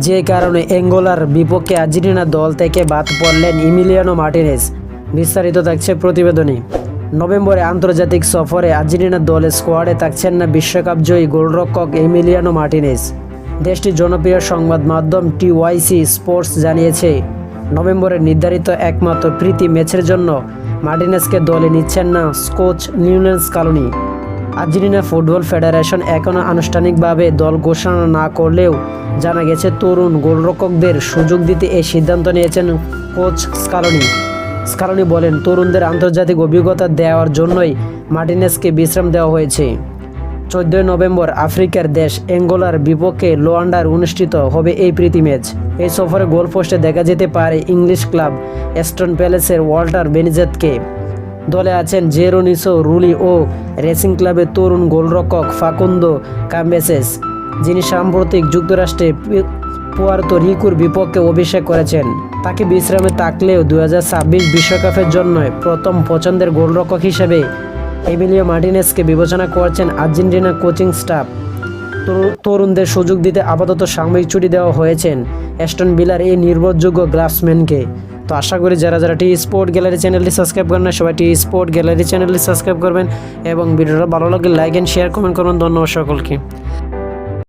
যে কারণে অ্যাঙ্গোলার বিপক্ষে আর্জেন্টিনা দল থেকে বাদ পড়লেন ইমিলিয়ানো মার্টিনেস বিস্তারিত থাকছে প্রতিবেদনে। নভেম্বরে আন্তর্জাতিক সফরে আর্জেন্টিনা দলের স্কোয়াডে থাকছেন না বিশ্বকাপ জয়ী গোলরক্ষক এমিলিয়ানো মার্টিনেস দেশটির জনপ্রিয় সংবাদ মাধ্যম টিওয়াইসি স্পোর্টস জানিয়েছে নভেম্বরে নির্ধারিত একমাত্র প্রীতি ম্যাচের জন্য মার্টিনেসকে দলে নিচ্ছেন না coach Lionel Scaloni. Argentina football federation এখনও আনুষ্ঠানিকভাবে দল ঘোষণা না করলেও জানা গেছে তরুণ গোলরক্ষকদের সুযোগ দিতে এই সিদ্ধান্ত নিয়েছেন কোচ স্কালোনি স্কালোনি বলেন, তরুণদের আন্তর্জাতিক অভিজ্ঞতা দেওয়ার জন্যই মার্টিনেসকে বিশ্রাম দেওয়া হয়েছে। চোদ্দই নভেম্বর আফ্রিকার দেশ অ্যাঙ্গোলার বিপক্ষে লোয়ান্ডার অনুষ্ঠিত হবে এই প্রীতি ম্যাচ। এই সফরে গোল পোস্টে দেখা যেতে পারে ইংলিশ ক্লাব এস্টন প্যালেসের ওয়াল্টার বেনিজেতকে। দলে আছেন জেরোনিসো রুলি ও রেসিং ক্লাবের তরুণ গোলরক্ষক ফাকুন্দো কাম্বেসেস, যিনি সাম্প্রতিক যুক্তরাষ্ট্রে পুয়ার্তো রিকুর বিপক্ষে অভিষেক করেছেন। তাকে বিশ্রামে থাকলেও দু হাজার বিশ্বকাপের জন্য প্রথম পছন্দের গোলরক্ষক হিসেবে এমিলিও মার্টিনেসকে বিবেচনা করছেন আর্জেন্টিনা কোচিং স্টাফ। তরু- তরুণদের সুযোগ দিতে আপাতত সাময়িক ছুটি দেওয়া হয়েছেন অ্যাস্টন বিলার এই নির্ভরযোগ্য গ্লাসম্যানকে তো আশা করি যারা যারা টি স্পোর্ট গ্যালারি চ্যানেলটি সাবস্ক্রাইব করেন না সবাই টি স্পোর্ট গ্যালারি চ্যানেলটি সাবস্ক্রাইব করবেন এবং ভিডিওটা ভালো লাগলে লাইক অ্যান্ড শেয়ার কমেন্ট করবেন ধন্যবাদ সকলকে।